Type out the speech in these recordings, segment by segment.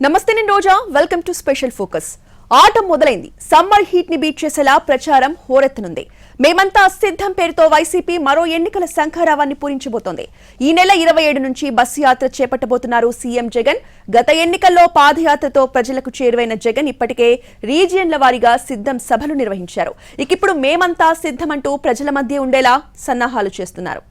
నమస్తే నేను Roja welcome to special focus atom మొదలైంది. సమ్మర్ హీట్ని బీట్ చేసేలా ప్రచారం హోరెత్తనుంది. మేమంతా సిద్ధం పేరుతో వైసీపీ మరో ఎన్నికల శంఖారావాన్ని పూరించబోతోంది. ఈ నెల ఇరవై ఏడు నుంచి బస్సు యాత్ర చేపట్టబోతున్నారు సీఎం జగన్. గత ఎన్నికల్లో పాదయాత్రతో ప్రజలకు చేరువైన జగన్ ఇప్పటికే రీజియన్ల వారీగా సిద్ధం సభలు నిర్వహించారు. ఇక ఇప్పుడు మేమంతా సిద్ధమంటూ ప్రజల మధ్య ఉండేలా సన్నాహాలు చేస్తున్నారు.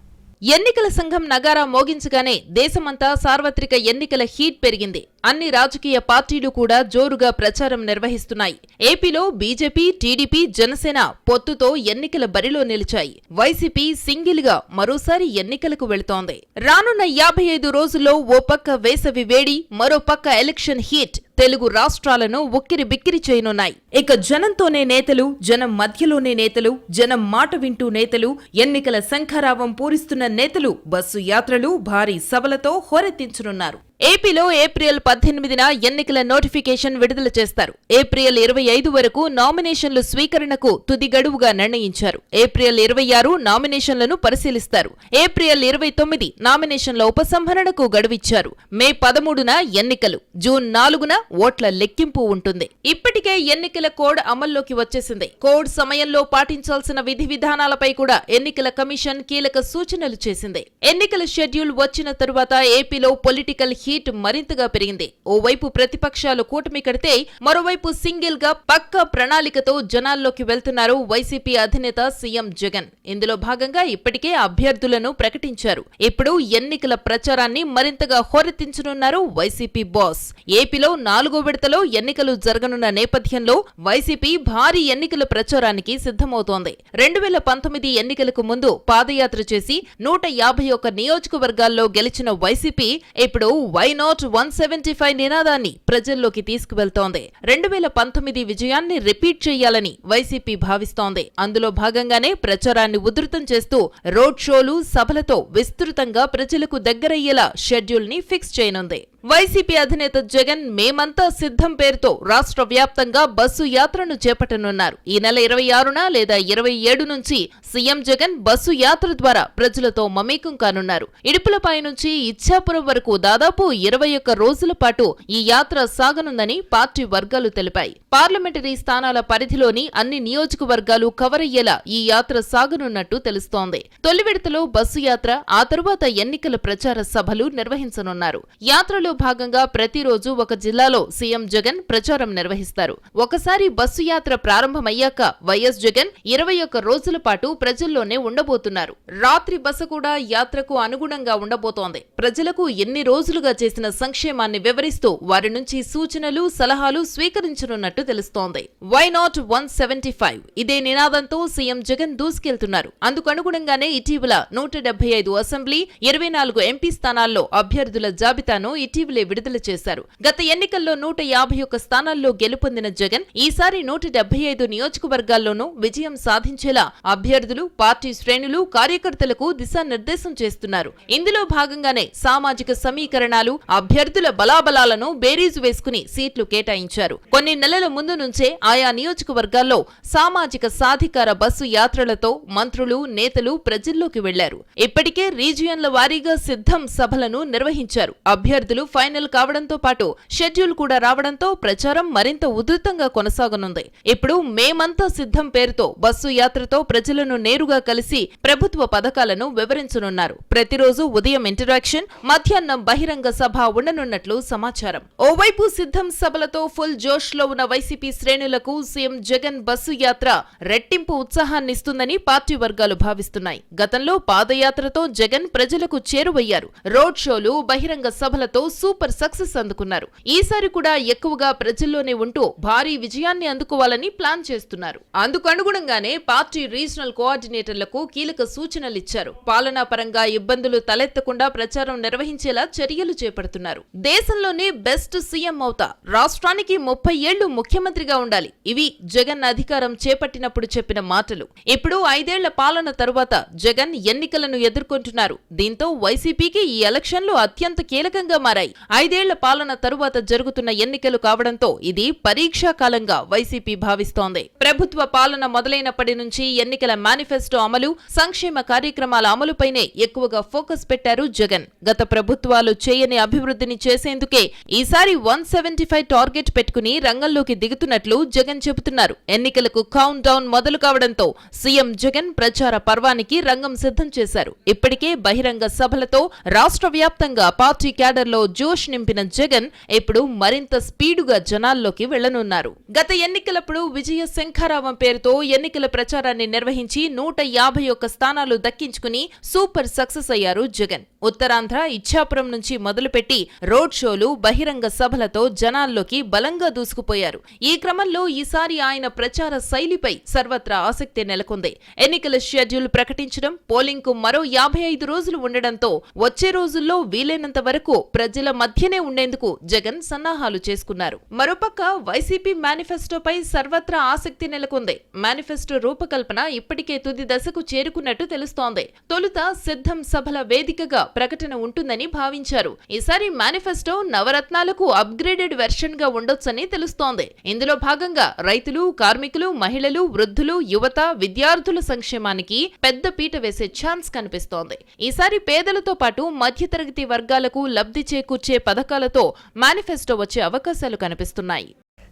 ఎన్నికల సంఘం నగారా మోగించగానే దేశమంతా సార్వత్రిక ఎన్నికల హీట్ పెరిగింది. అన్ని రాజకీయ పార్టీలు కూడా జోరుగా ప్రచారం నిర్వహిస్తున్నాయి. ఏపీలో బీజేపీ టీడీపీ జనసేన పొత్తుతో ఎన్నికల బరిలో నిలిచాయి. వైసీపీ సింగిల్గా మరోసారి ఎన్నికలకు వెళుతోంది. రానున్న యాభై ఐదు రోజుల్లో ఓ పక్క వేసవి వేడి మరో పక్క ఎలక్షన్ హీట్. తెలుగు రాష్ట్రాలను ఉక్కిరి బిక్కిరి చేయనున్నాయి. ఇక జనంతోనే నేతలు జనం మధ్యలోనే నేతలు జనం మాట వింటూ నేతలు ఎన్నికల శంఖారావం పూరిస్తున్న నేతలు బస్సు యాత్రలు భారీ సభలతో హోరెత్తించనున్నారు. ఏపీలో ఏప్రిల్ పద్దెనిమిదిన ఎన్నికల నోటిఫికేషన్ విడుదల చేస్తారు. ఏప్రిల్ ఇరవై ఐదు వరకు నామినేషన్లు స్వీకరణకు తుది గడువుగా నిర్ణయించారు. ఏప్రిల్ ఇరవై ఆరు నామినేషన్లను పరిశీలిస్తారు. ఏప్రిల్ ఇరవై తొమ్మిది నామినేషన్ల ఉపసంహరణకు గడువిచ్చారు. మే పదమూడున ఎన్నికలు. జూన్ నాలుగున ఓట్ల లెక్కింపు ఉంటుంది. ఇప్పటికే ఎన్నికల కోడ్ అమల్లోకి వచ్చేసింది. కోడ్ సమయంలో పాటించాల్సిన విధి విధానాలపై కూడా ఎన్నికల కమిషన్ కీలక సూచనలు చేసింది. ఎన్నికల షెడ్యూల్ వచ్చిన తరువాత ఏపీలో పొలిటికల్ హీట్ మరింతగా పెరిగింది. ఓవైపు ప్రతిపక్షాలు కూటమి కడితే మరోవైపు సింగిల్గా పక్క ప్రణాళికతో జనాల్లోకి వెళ్తున్నారు వైసీపీ అధినేత సీఎం జగన్. ఇందులో భాగంగా ఇప్పటికే అభ్యర్థులను ప్రకటించారు. ఇప్పుడు ఎన్నికల ప్రచారాన్ని మరింతగా హోరెత్తించనున్నారు వైసీపీ బాస్. ఏపీలో నాలుగో విడతలో ఎన్నికలు జరగనున్న నేపథ్యంలో వైసీపీ భారీ ఎన్నికల ప్రచారానికి సిద్ధమవుతోంది. రెండు వేల పంతొమ్మిది ఎన్నికలకు ముందు పాదయాత్ర చేసి నూట యాభై ఒక్క నియోజకవర్గాల్లో గెలిచిన వైసీపీ ఇప్పుడు why not one seventy five నినాదాన్ని ప్రజల్లోకి తీసుకువెళ్తోంది? రెండు వేల పంతొమ్మిది విజయాన్ని రిపీట్ చేయాలని వైసీపీ భావిస్తోంది. అందులో భాగంగానే ప్రచారాన్ని ఉధృతం చేస్తూ రోడ్ షోలు సభలతో విస్తృతంగా ప్రజలకు దగ్గరయ్యేలా షెడ్యూల్ని ఫిక్స్ చేయనుంది. వైసీపీ అధినేత జగన్ మేమంతా సిద్ధం పేరుతో రాష్ట్ర వ్యాప్తంగా బస్సు యాత్రను చేపట్టనున్నారు. ఈ నెల ఇరవై ఆరున లేదా ఇరవై ఏడు నుంచి సీఎం జగన్ బస్సు యాత్ర ద్వారా ప్రజలతో మమేకం కానున్నారు. ఇడుపులపై నుంచి ఇచ్చాపురం వరకు దాదాపు ఇరవై ఒక్క రోజుల పాటు ఈ యాత్ర సాగనుందని పార్టీ వర్గాలు తెలిపాయి. పార్లమెంటరీ స్థానాల పరిధిలోని అన్ని నియోజకవర్గాలు కవర్ అయ్యేలా ఈ యాత్ర సాగనున్నట్టు తెలుస్తోంది. తొలి విడతలో బస్సు యాత్ర ఆ తరువాత ఎన్నికల ప్రచార సభలు నిర్వహించనున్నారు. యాత్రలో భాగంగా ప్రతిరోజు ఒక జిల్లాలో సీఎం జగన్ ప్రచారం నిర్వహిస్తారు. ఒకసారి బస్సు యాత్ర ప్రారంభమయ్యాక వైఎస్ జగన్ ఇరవై ఒక్క రోజుల పాటు ప్రజల్లోనే ఉండబోతున్నారు. రాత్రి బస కూడా యాత్రకు అనుగుణంగా ఉండబోతోంది. ప్రజలకు ఎన్ని రోజులుగా చేసిన సంక్షేమాన్ని వివరిస్తూ వారి నుంచి సూచనలు సలహాలు స్వీకరించనున్నట్టు తెలుస్తోంది. Why not one seventy five? ఇదే నినాదంతో సీఎం జగన్ దూసుకెళ్తున్నారు. అందుకు అనుగుణంగానే ఇటీవల నూట డెబ్బై ఐదు అసెంబ్లీ ఇరవై నాలుగు ఎంపీ స్థానాల్లో అభ్యర్థుల జాబితాను ఇటీవల విడుదల చేశారు. గత ఎన్నికల్లో నూట యాభై ఒక్క స్థానాల్లో గెలుపొందిన జగన్ ఈసారి నూట డెబ్బై ఐదు నియోజకవర్గాల్లోనూ విజయం సాధించేలా అభ్యర్థులు పార్టీ శ్రేణులు కార్యకర్తలకు దిశానిర్దేశం చేస్తున్నారు. ఇందులో భాగంగానే సామాజిక సమీకరణాలు అభ్యర్థుల బలాబలాలను బేరీజు వేసుకుని సీట్లు కేటాయించారు. కొన్ని నెలల ముందు నుంచే ఆయా నియోజకవర్గాల్లో సామాజిక సాధికార బస్సు యాత్రలతో మంత్రులు నేతలు ప్రజల్లోకి వెళ్ళారు. ఇప్పటికే రీజియన్ల వారీగా సిద్ధం సభలను నిర్వహించారు. అభ్యర్థులు ఫైనల్ కావడంతో పాటు షెడ్యూల్ కూడా రావడంతో ప్రచారం మరింత ఉధృతంగా కొనసాగనుంది. ఇప్పుడు మేమంతా సిద్ధం పేరుతో బస్సు యాత్రతో ప్రజలను నేరుగా కలిసి ప్రభుత్వ పథకాలను వివరించనున్నారు. ప్రతిరోజు ఉదయం ఇంటరాక్షన్ మధ్యాహ్నం బహిరంగ సభ ఉండనున్నట్లు సమాచారం. ఓవైపు సిద్ధం సభలతో ఫుల్ జోష్లో ఉన్న వైసీపీ శ్రేణులకు సీఎం జగన్ బస్సు యాత్ర రెట్టింపు ఉత్సాహాన్నిస్తుందని పార్టీ వర్గాలు భావిస్తున్నాయి. గతంలో పాదయాత్రతో జగన్ ప్రజలకు చేరువయ్యారు. రోడ్ షోలు బహిరంగ సభలతో సూపర్ సక్సెస్ అందుకున్నారు. ఈసారి కూడా ఎక్కువగా ప్రజల్లోనే ఉంటూ భారీ విజయాన్ని అందుకోవాలని ప్లాన్ చేస్తున్నారు. అందుకు అనుగుణంగానే పార్టీ రీజనల్ కోఆర్డినేటర్లకు కీలక సూచనలిచ్చారు పాలనా పరంగా ఇబ్బందులు తలెత్తకుండా ప్రచారం నిర్వహించేలా చర్యలు చేపడుతున్నారు. దేశంలోనే బెస్ట్ సీఎం అవుతా రాష్ట్రానికి ముప్పై ఏళ్ళు ముఖ్యమంత్రిగా ఉండాలి. ఇవి జగన్ అధికారం చేపట్టినప్పుడు చెప్పిన మాటలు. ఇప్పుడు ఐదేళ్ళ పాలన తరువాత జగన్ ఎన్నికలను ఎదుర్కొంటున్నారు. దీంతో వైసీపీకి ఈ ఎలక్షన్లు అత్యంత కీలకంగా మారాయి. ఐదేళ్ళ పాలన తరువాత జరుగుతున్న ఎన్నికలు కావడంతో ఇది పరీక్షా కాలంగా వైసీపీ భావిస్తోంది. ప్రభుత్వ పాలన మొదలైనప్పటి నుంచి ఎన్నికల మేనిఫెస్టో అమలు సంక్షేమ కార్యక్రమాల అమలుపైనే ఎక్కువగా ఫోకస్ పెట్టారు జగన్. గత ప్రభుత్వాలు చేయని అభివృద్ధిని చేసేందుకే ఈసారి వన్ సెవెంటీ ఫైవ్ టార్గెట్ పెట్టుకుని రంగంలోకి దిగుతున్నట్లు జగన్ చెబుతున్నారు. ఎన్నికలకు కౌంట్ డౌన్ మొదలు కావడంతో సీఎం జగన్ ప్రచార పర్వానికి రంగం సిద్ధం చేశారు. ఇప్పటికే బహిరంగ సభలతో రాష్ట్ర వ్యాప్తంగా పార్టీ క్యాడర్లో జోష్ నింపిన జగన్ ఇప్పుడు మరింత స్పీడుగా జనాల్లోకి వెళ్ళనున్నారు గత ఎన్నికలప్పుడు విజయ శంఖారావం పేరుతో ఎన్నికల ప్రచారాన్ని నిర్వహించి నూట యాభై ఒక్క స్థానాలు దక్కించుకుని సూపర్ సక్సెస్ అయ్యారు జగన్. ఉత్తరాంధ్ర ఇచ్చాపురం నుంచి మొదలుపెట్టి రోడ్ షోలు బహిరంగ సభలతో జనాల్లోకి బలంగా దూసుకుపోయారు. ఈ క్రమంలో ఈసారి ఆయన ప్రచార శైలిపై సర్వత్రా ఆసక్తి నెలకొంది. ఎన్నికల షెడ్యూల్ ప్రకటించడం పోలింగ్కు మరో యాభై ఐదు రోజులు ఉండడంతో వచ్చే రోజుల్లో వీలైనంత వరకు ప్రజల మధ్యనే ఉండేందుకు జగన్ సన్నాహాలు చేసుకున్నారు. మరోపక్క వైసీపీ మేనిఫెస్టోపై సర్వత్రా ఆసక్తి నెలకొంది. మేనిఫెస్టో రూపకల్పన ఇప్పటికే తుది దశకు చేరుకున్నట్టు తెలుస్తోంది. తొలుత సిద్ధం సభల వేదికగా ప్రకటన ఉంటుందని భావించారు. ఈసారి మేనిఫెస్టో నవరత్నాలకు అప్గ్రేడెడ్ వెర్షన్గా ఉండొచ్చని తెలుస్తోంది. ఇందులో భాగంగా రైతులు కార్మికులు మహిళలు వృద్ధులు యువత విద్యార్థుల సంక్షేమానికి పెద్ద పీట వేసే ఛాన్స్ కనిపిస్తోంది. ఈసారి పేదలతో పాటు మధ్యతరగతి వర్గాలకు లబ్ధి చేకూర్చే పథకాలతో మేనిఫెస్టో వచ్చే అవకాశాలు కనిపిస్తున్నాయి.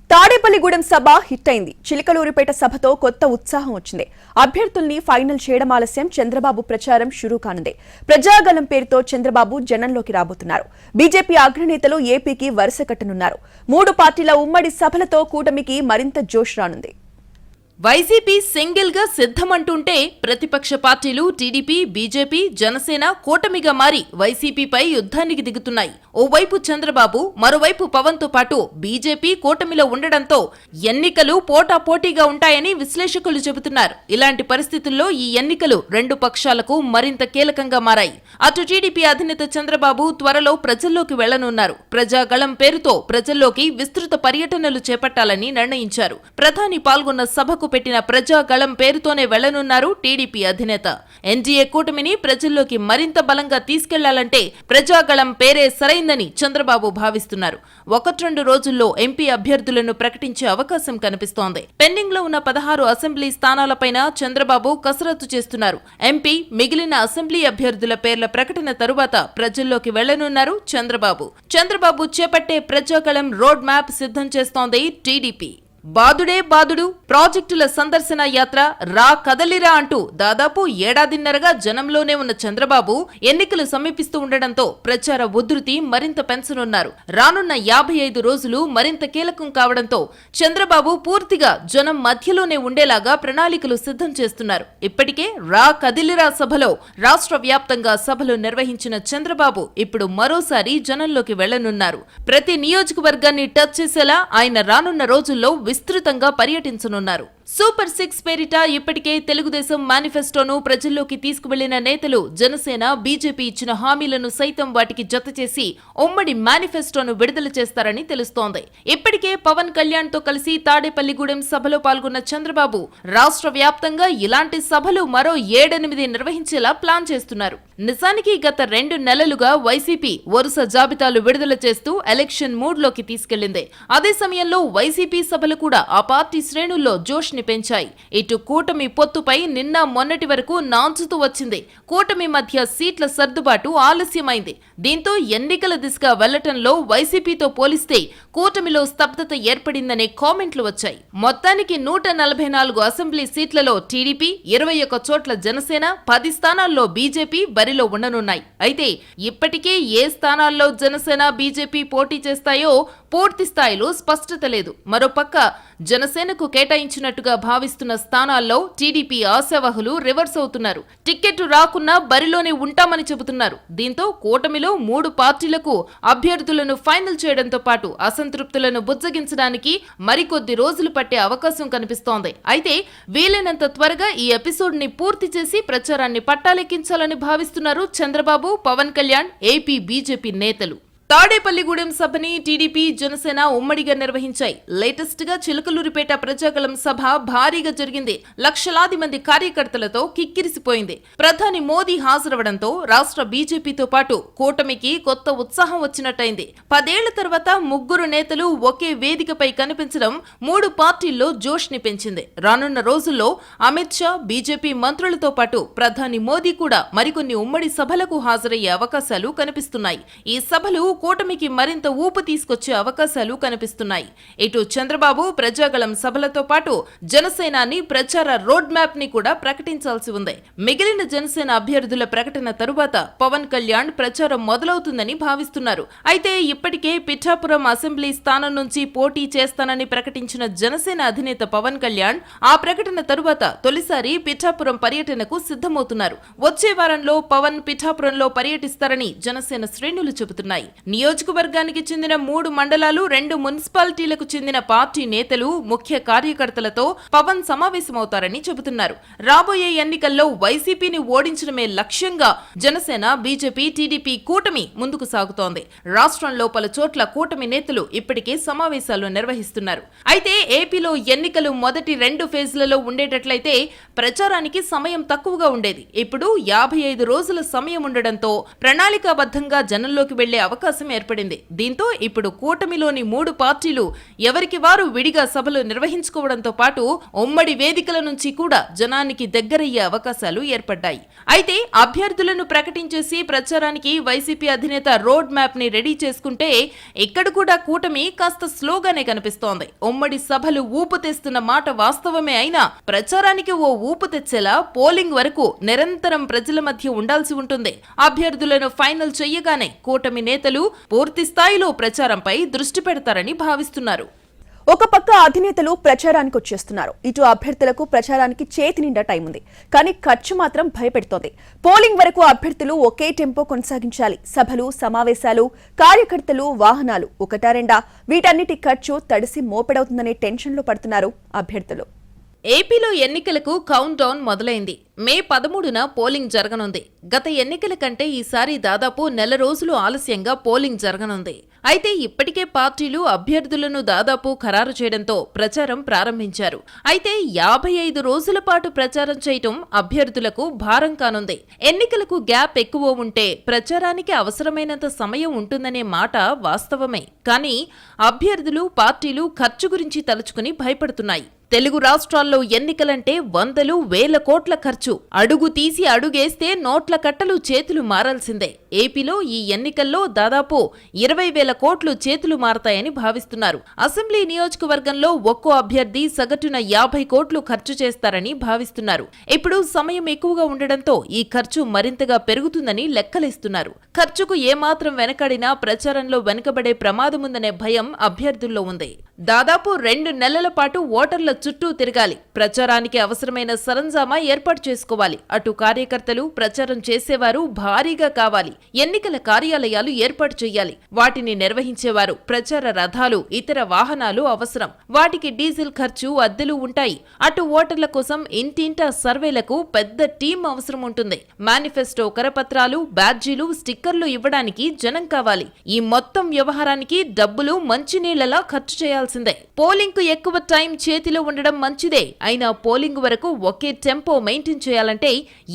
తాడేపల్లిగూడెం సభ హిట్ అయింది చిలకలూరిపేట సభతో కొత్త ఉత్సాహం వచ్చింది. అభ్యర్థుల్ని ఫైనల్ చేయడం ఆలస్యం చంద్రబాబు ప్రచారం షురూ కానుంది. ప్రజాగలం పేరుతో చంద్రబాబు జనంలోకి రాబోతున్నారు. బీజేపీ అగ్రనేతలు ఏపీకి వరుస కట్టనున్నారు. మూడు పార్టీల ఉమ్మడి సభలతో కూటమికి మరింత జోష్ రానుంది. వైసీపీ సింగిల్గా సిద్ధమంటుంటే ప్రతిపక్ష పార్టీలు టీడీపీ బీజేపీ జనసేన కూటమిగా మారి వైసీపీపై యుద్ధానికి దిగుతున్నాయి. ఓవైపు చంద్రబాబు మరోవైపు పవన్తో పాటు బీజేపీ కూటమిలో ఉండడంతో ఎన్నికలు పోటాపోటీగా ఉంటాయని విశ్లేషకులు చెబుతున్నారు. ఇలాంటి పరిస్థితుల్లో ఈ ఎన్నికలు రెండు పక్షాలకు మరింత కీలకంగా మారాయి. అటు టీడీపీ అధినేత చంద్రబాబు త్వరలో ప్రజల్లోకి వెళ్ళనున్నారు ప్రజాగళం పేరుతో ప్రజల్లోకి విస్తృత పర్యటనలు చేపట్టాలని నిర్ణయించారు. ప్రధాని పాల్గొన్న సభకు పెట్టిన ప్రజాగళం పేరుతోనే వెళ్ళనున్నారు టీడీపీ అధినేత. ఎన్డీఏ కూటమిని ప్రజల్లోకి మరింత బలంగా తీసుకెళ్ళాలంటే ప్రజాగళం పేరే సరైన సరైందని చంద్రబాబు భావిస్తున్నారు. ఒకట్రెండు రోజుల్లో ఎంపీ అభ్యర్థులను ప్రకటించే అవకాశం కనిపిస్తోంది. పెండింగ్లో ఉన్న పదహారు అసెంబ్లీ స్థానాలపైన చంద్రబాబు కసరత్తు చేస్తున్నారు. ఎంపీ మిగిలిన అసెంబ్లీ అభ్యర్థుల పేర్ల ప్రకటన తరువాత ప్రజల్లోకి వెళ్ళనున్నారు చంద్రబాబు. చంద్రబాబు చేపట్టే ప్రజాకళం రోడ్ మ్యాప్ సిద్ధం చేస్తోంది టీడీపీ. బాదుడే బాదుడు ప్రాజెక్టుల సందర్శన యాత్ర రా కదలిరా అంటూ దాదాపు ఏడాదిన్నరగా జనంలోనే ఉన్న చంద్రబాబు ఎన్నికలు సమీపిస్తూ ఉండడంతో ప్రచార ఉధృతి మరింత పెంచనున్నారు. రానున్న యాభై ఐదు రోజులు మరింత కీలకం కావడంతో చంద్రబాబు పూర్తిగా జనం మధ్యలోనే ఉండేలాగా ప్రణాళికలు సిద్ధం చేస్తున్నారు. ఇప్పటికే రా కదిలిరా సభలో రాష్ట్ర వ్యాప్తంగా సభలు నిర్వహించిన చంద్రబాబు ఇప్పుడు మరోసారి జనంలోకి వెళ్ళనున్నారు ప్రతి నియోజకవర్గాన్ని టచ్ చేసేలా ఆయన రానున్న రోజుల్లో విస్తృతంగా పర్యటించనున్నారు. సూపర్ సిక్స్ పేరిట ఇప్పటికే తెలుగుదేశం మేనిఫెస్టోను ప్రజల్లోకి తీసుకువెళ్ళిన నేతలు జనసేన బీజేపీ ఇచ్చిన హామీలను సైతం వాటికి జత చేసి ఉమ్మడి మేనిఫెస్టోను విడుదల చేస్తారని తెలుస్తోంది. ఇప్పటికే పవన్ కళ్యాణ్తో కలిసి తాడేపల్లిగూడెం సభలో పాల్గొన్న చంద్రబాబు రాష్ట్ర వ్యాప్తంగా ఇలాంటి సభలు మరో ఏడెనిమిది నిర్వహించేలా ప్లాన్ చేస్తున్నారు. నిజానికి గత రెండు నెలలుగా వైసీపీ వరుస జాబితాలు విడుదల చేస్తూ ఎలక్షన్ మూడ్లోకి తీసుకెళ్ళింది అదే సమయంలో వైసీపీ సభలు కూడా ఆ పార్టీ శ్రేణుల్లో జోష్ ని పెంచాయి. ఇటు కూటమి పొత్తుపై నిన్న మొన్నటి వరకు నాంచుతూ వచ్చింది. కూటమి మధ్య సీట్ల సర్దుబాటు ఆలస్యమైంది. దీంతో ఎన్నికల దిశగా వెళ్ళటంలో వైసీపీతో పోలిస్తే కూటమిలో స్తబ్దత ఏర్పడిందనే కామెంట్లు వచ్చాయి. మొత్తానికి నూట నలభై నాలుగు అసెంబ్లీ సీట్లలో టీడీపీ ఇరవై ఒక్క చోట్ల జనసేన పది స్థానాల్లో బీజేపీ బరిలో ఉండనున్నాయి. అయితే ఇప్పటికే ఏ స్థానాల్లో జనసేన బీజేపీ పోటీ చేస్తాయో పూర్తి స్థాయిలో స్పష్టత లేదు. మరోపక్క జనసేనకు కేటాయించినట్టుగా భావిస్తున్న స్థానాల్లో టీడీపీ ఆశావహులు రివర్స్ అవుతున్నారు. టిక్కెట్ రాకున్నా బరిలోనే ఉంటామని చెబుతున్నారు. దీంతో కూటమిలో మూడు పార్టీలకు అభ్యర్థులను ఫైనల్ చేయడంతో పాటు అసంతృప్తులను బుజ్జగించడానికి మరికొద్ది రోజులు పట్టే అవకాశం కనిపిస్తోంది. అయితే వీలైనంత త్వరగా ఈ ఎపిసోడ్ని పూర్తి చేసి ప్రచారాన్ని పట్టాలెక్కించాలని భావిస్తున్నారు చంద్రబాబు పవన్ కళ్యాణ్ ఏపీ బీజేపీ నేతలు. తాడేపల్లిగూడెం సభని టీడీపీ జనసేన ఉమ్మడిగా నిర్వహించాయి. లేటెస్ట్గా చిలకలూరిపేట ప్రజాకళం సభ భారీగా జరిగింది. లక్షలాది మంది కార్యకర్తలతో కిక్కిరిసిపోయింది. ప్రధాని మోదీ హాజరవడంతో రాష్ట్ర బీజేపీతో పాటు కూటమికి కొత్త ఉత్సాహం వచ్చినట్టయింది. పదేళ్ళ తర్వాత ముగ్గురు నేతలు ఒకే వేదికపై కనిపించడం మూడు పార్టీల్లో జోష్ని పెంచింది. రానున్న రోజుల్లో అమిత్ షా బీజేపీ మంత్రులతో పాటు ప్రధాని మోదీ కూడా మరికొన్ని ఉమ్మడి సభలకు హాజరయ్యే అవకాశాలు కనిపిస్తున్నాయి. ఈ సభలు కూటమికి మరింత ఊపు తీసుకొచ్చే అవకాశాలు కనిపిస్తున్నాయి. ఇటు చంద్రబాబు ప్రజాగళం సభలతో పాటు జనసేనాని ప్రచార రోడ్ మ్యాప్ని కూడా ప్రకటించాల్సి ఉంది. మిగిలిన జనసేన అభ్యర్థుల ప్రకటన తరువాత పవన్ కళ్యాణ్ ప్రచారం మొదలవుతుందని భావిస్తున్నారు. అయితే ఇప్పటికే పిఠాపురం అసెంబ్లీ స్థానం నుంచి పోటీ చేస్తానని ప్రకటించిన జనసేన అధినేత పవన్ కళ్యాణ్ ఆ ప్రకటన తరువాత తొలిసారి పిఠాపురం పర్యటనకు సిద్ధమవుతున్నారు. వచ్చే వారంలో పవన్ పిఠాపురంలో పర్యటిస్తారని జనసేన శ్రేణులు చెబుతున్నాయి. నియోజకవర్గానికి చెందిన మూడు మండలాలు రెండు మున్సిపాలిటీలకు చెందిన పార్టీ నేతలు ముఖ్య కార్యకర్తలతో పవన్ సమావేశమవుతారని చెబుతున్నారు. రాబోయే ఎన్నికల్లో వైసీపీని ఓడించడమే లక్ష్యంగా జనసేన బీజేపీ టీడీపీ కూటమి ముందుకు సాగుతోంది. రాష్ట్రంలో పలు చోట్ల కూటమి నేతలు ఇప్పటికే సమావేశాలు నిర్వహిస్తున్నారు. అయితే ఏపీలో ఎన్నికలు మొదటి రెండు ఫేజ్లలో ఉండేటట్లయితే ప్రచారానికి సమయం తక్కువగా ఉండేది. ఇప్పుడు యాభై ఐదు రోజుల సమయం ఉండడంతో ప్రణాళికాబద్ధంగా జనంలోకి వెళ్ళే అవకాశం ఏర్పడింది. దీంతో ఇప్పుడు కూటమిలోని మూడు పార్టీలు ఎవరికి వారు విడిగా సభలు నిర్వహించుకోవడంతో పాటు ఉమ్మడి వేదికల నుంచి కూడా జనానికి దగ్గరయ్యే అవకాశాలు ఏర్పడ్డాయి. అయితే అభ్యర్థులను ప్రకటించేసి ప్రచారానికి వైసీపీ అధినేత రోడ్ మ్యాప్ని రెడీ చేసుకుంటే ఇక్కడ కూడా కూటమి కాస్త స్లోగానే కనిపిస్తోంది. ఉమ్మడి సభలు ఊపు తెస్తున్న మాట వాస్తవమే అయినా ప్రచారానికి ఓ ఊపు తెచ్చేలా పోలింగ్ వరకు నిరంతరం ప్రజల మధ్య ఉండాల్సి ఉంటుంది. అభ్యర్థులను ఫైనల్ చెయ్యగానే కూటమి నేతలు పూర్తి స్థాయిలో ప్రచారంపై దృష్టి పెడతారని భావిస్తున్నారు. ఒక పక్క అధినేతలు ప్రచారానికి వచ్చేస్తున్నారు. ఇటు అభ్యర్థులకు ప్రచారానికి చేతి నిండా టైం ఉంది. కానీ ఖర్చు మాత్రం భయపెడుతోంది. పోలింగ్ వరకు అభ్యర్థులు ఒకే టెంపో కొనసాగించాలి. సభలు సమావేశాలు కార్యకర్తలు వాహనాలు ఒకటారెండా వీటన్నిటి ఖర్చు తడిసి మోపెడవుతుందనే టెన్షన్లో పడుతున్నారు అభ్యర్థులు. ఏపీలో ఎన్నికలకు కౌంట్ డౌన్ మొదలైంది. మే పదమూడున పోలింగ్ జరగనుంది. గత ఎన్నికల కంటే ఈసారి దాదాపు నెల రోజులు ఆలస్యంగా పోలింగ్ జరగనుంది. అయితే ఇప్పటికే పార్టీలు అభ్యర్థులను దాదాపు ఖరారు చేయడంతో ప్రచారం ప్రారంభించారు. అయితే యాభై ఐదు రోజుల పాటు ప్రచారం చేయటం అభ్యర్థులకు భారం కానుంది. ఎన్నికలకు గ్యాప్ ఎక్కువ ఉంటే ప్రచారానికి అవసరమైనంత సమయం ఉంటుందనే మాట వాస్తవమే. కానీ అభ్యర్థులు పార్టీలు ఖర్చు గురించి తలుచుకుని భయపడుతున్నాయి. తెలుగు రాష్ట్రాల్లో ఎన్నికలంటే వందలు వేల కోట్ల ఖర్చు. అడుగు తీసి అడుగేస్తే నోట్ల కట్టలు చేతులు మారాల్సిందే. ఏపీలో ఈ ఎన్నికల్లో దాదాపు ఇరవై వేల కోట్లు చేతులు మారతాయని భావిస్తున్నారు. అసెంబ్లీ నియోజకవర్గంలో ఒక్కో అభ్యర్థి సగటున యాభై కోట్లు ఖర్చు చేస్తారని భావిస్తున్నారు. ఇప్పుడు సమయం ఎక్కువగా ఉండడంతో ఈ ఖర్చు మరింతగా పెరుగుతుందని లెక్కలేస్తున్నారు. ఖర్చుకు ఏమాత్రం వెనకడినా ప్రచారంలో వెనుకబడే ప్రమాదముందనే భయం అభ్యర్థుల్లో ఉంది. దాదాపు రెండు నెలల పాటు ఓటర్ల చుట్టూ తిరగాలి. ప్రచారానికి అవసరమైన సరంజామా ఏర్పాటు చేసుకోవాలి. అటు కార్యకర్తలు ప్రచారం చేసేవారు భారీగా కావాలి. ఎన్నికల కార్యాలయాలు ఏర్పాటు చేయాలి. వాటిని నిర్వహించేవారు ప్రచార రథాలు ఇతర వాహనాలు అవసరం. వాటికి డీజిల్ ఖర్చు అద్దెలు ఉంటాయి. అటు ఓటర్ల కోసం ఇంటింటా సర్వేలకు పెద్ద టీం అవసరం ఉంటుంది. మేనిఫెస్టో కరపత్రాలు బ్యాడ్జీలు స్టిక్కర్లు ఇవ్వడానికి జనం కావాలి. ఈ మొత్తం వ్యవహారానికి డబ్బులు మంచినీళ్ళలా ఖర్చు చేయాల్సిందే. పోలింగ్కు ఎక్కువ టైం చేతిలో ఉండడం మంచిదే. అయినా పోలింగ్ వరకు ఒకే టెంపో మెయింటైన్ చేయాలంటే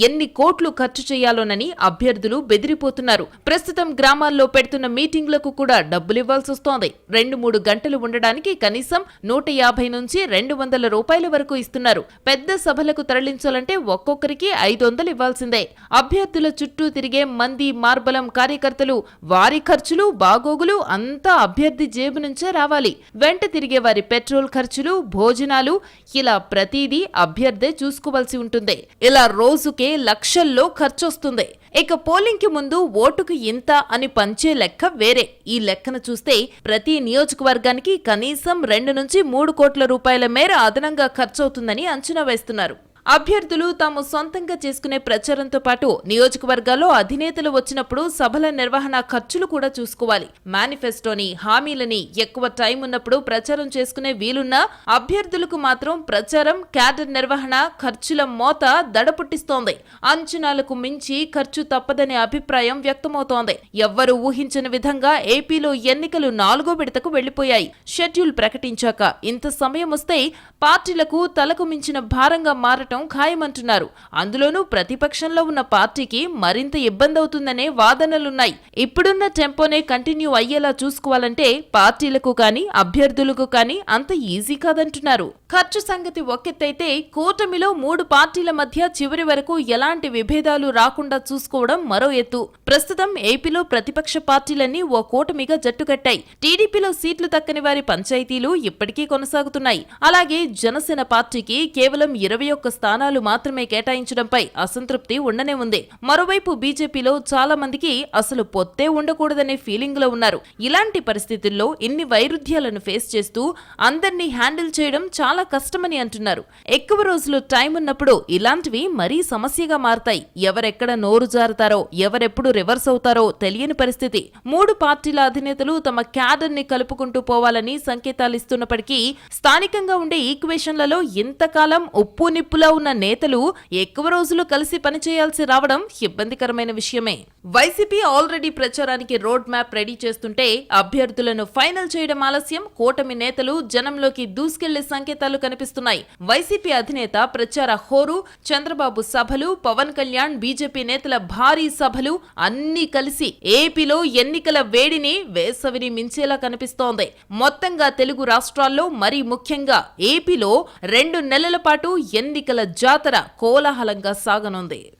ఎన్ని కోట్లు ఖర్చు చేయాలోనని అభ్యర్థులు బెదిరిపోతున్నారు. ప్రస్తుతం గ్రామాల్లో పెడుతున్న మీటింగ్లకు కూడా డబ్బులు ఇవ్వాల్సి వస్తోంది. రెండు మూడు గంటలు ఉండడానికి కనీసం నూట యాభై నుంచి రెండు వందల రూపాయల వరకు ఇస్తున్నారు. పెద్ద సభలకు తరలించాలంటే ఒక్కొక్కరికి ఐదు వందలు ఇవ్వాల్సిందే. అభ్యర్థుల చుట్టూ తిరిగే మంది మార్బలం కార్యకర్తలు వారి ఖర్చులు బాగోగులు అంతా అభ్యర్థి జేబు నుంచే రావాలి. వెంట తిరిగే వారి పెట్రోల్ ఖర్చులు భోజనాలు ఇలా ప్రతిదీ అభ్యర్థే చూసుకోవాల్సి ఉంటుంది. ఇలా రోజుకే లక్షల్లో ఖర్చొస్తుంది. ఇక పోలింగ్కి ముందు ఓటుకు ఇంత అని పంచే లెక్క వేరే. ఈ లెక్కన చూస్తే ప్రతి నియోజకవర్గానికి కనీసం రెండు నుంచి మూడు కోట్ల రూపాయల మేర అదనంగా ఖర్చవుతుందని అంచనా వేస్తున్నారు. అభ్యర్థులు తాము సొంతంగా చేసుకునే ప్రచారంతో పాటు నియోజకవర్గాల్లో అధినేతలు వచ్చినప్పుడు సభల నిర్వహణ ఖర్చులు కూడా చూసుకోవాలి. మేనిఫెస్టోని హామీలని ఎక్కువ టైం ఉన్నప్పుడు ప్రచారం చేసుకునే వీలున్నా అభ్యర్థులకు మాత్రం ప్రచారం క్యాడర్ నిర్వహణ ఖర్చుల మోత దడ పుట్టిస్తోంది అంచనాలకు మించి ఖర్చు తప్పదనే అభిప్రాయం వ్యక్తమవుతోంది. ఎవ్వరూ ఊహించని విధంగా ఏపీలో ఎన్నికలు నాలుగో విడతకు వెళ్ళిపోయాయి షెడ్యూల్ ప్రకటించాక ఇంత సమయం వస్తే పార్టీలకు తలకు మించిన భారంగా మారటం ఖాయమంటున్నారు. అందులోనూ ప్రతిపక్షంలో ఉన్న పార్టీకి మరింత ఇబ్బంది అవుతుందనే వాదనలున్నాయి. ఇప్పుడున్న టెంపోనే కంటిన్యూ అయ్యేలా చూసుకోవాలంటే పార్టీలకు కానీ అభ్యర్థులకు కానీ అంత ఈజీ కాదంటున్నారు. ఖర్చు సంగతి ఒకెత్తైతే కూటమిలో మూడు పార్టీల మధ్య చివరి వరకు ఎలాంటి విభేదాలు రాకుండా చూసుకోవడం మరో ఎత్తు. ప్రస్తుతం ఏపీలో ప్రతిపక్ష పార్టీలన్నీ ఓ కూటమిగా జట్టుకట్టాయి. టీడీపీలో సీట్లు తక్కని వారి పంచాయతీలు ఇప్పటికీ కొనసాగుతున్నాయి. అలాగే జనసేన పార్టీకి కేవలం ఇరవై ఒక్క స్థానాలు మాత్రమే కేటాయించడంపై అసంతృప్తి ఉండనే ఉంది. మరోవైపు బీజేపీలో చాలా మందికి అసలు పొత్తే ఉండకూడదనే ఫీలింగ్లో ఉన్నారు. ఇలాంటి పరిస్థితుల్లో ఇన్ని వైరుధ్యాలను ఫేస్ చేస్తూ అందర్నీ హ్యాండిల్ చేయడం చాలా కష్టమని అంటున్నారు. ఎక్కువ రోజులు టైం ఉన్నప్పుడు ఇలాంటివి మరీ సమస్యగా మారతాయి. ఎవరెక్కడ నోరు జారుతారో ఎవరెప్పుడు రివర్స్ అవుతారో తెలియని పరిస్థితి. మూడు పార్టీల అధినేతలు తమ క్యాడర్ని కలుపుకుంటూ పోవాలని సంకేతాలు ఇస్తున్నప్పటికీ స్థానికంగా ఉండే ఈక్వేషన్లలో ఇంతకాలం ఉప్పు నిప్పులా ఉన్న నేతలు ఎక్కువ రోజులు కలిసి పనిచేయాల్సి రావడం ఇబ్బందికరమైన విషయమే. వైసీపీ ఆల్రెడీ ప్రచారానికి రోడ్ మ్యాప్ రెడీ చేస్తుంటే అభ్యర్థులను ఫైనల్ చేయడం ఆలస్యం. కూటమి నేతలు జనంలోకి దూసుకెళ్ళే సంకేతాలు కనిపిస్తున్నాయి. వైసీపీ అధినేత ప్రచార హోరు చంద్రబాబు సభలు పవన్ కళ్యాణ్ బీజేపీ నేతల భారీ సభలు అన్నీ కలిసి ఏపీలో ఎన్నికల వేడిని వేసవిని మించేలా కనిపిస్తోంది. మొత్తంగా తెలుగు రాష్ట్రాల్లో మరీ ముఖ్యంగా ఏపీలో రెండు నెలల పాటు ఎన్నికల జాతర కోలాహలంగా సాగనుంది.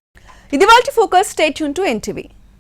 ఇది వాళ్ళ ఫోకస్ స్టేట్ టు ఎన్టీవీ.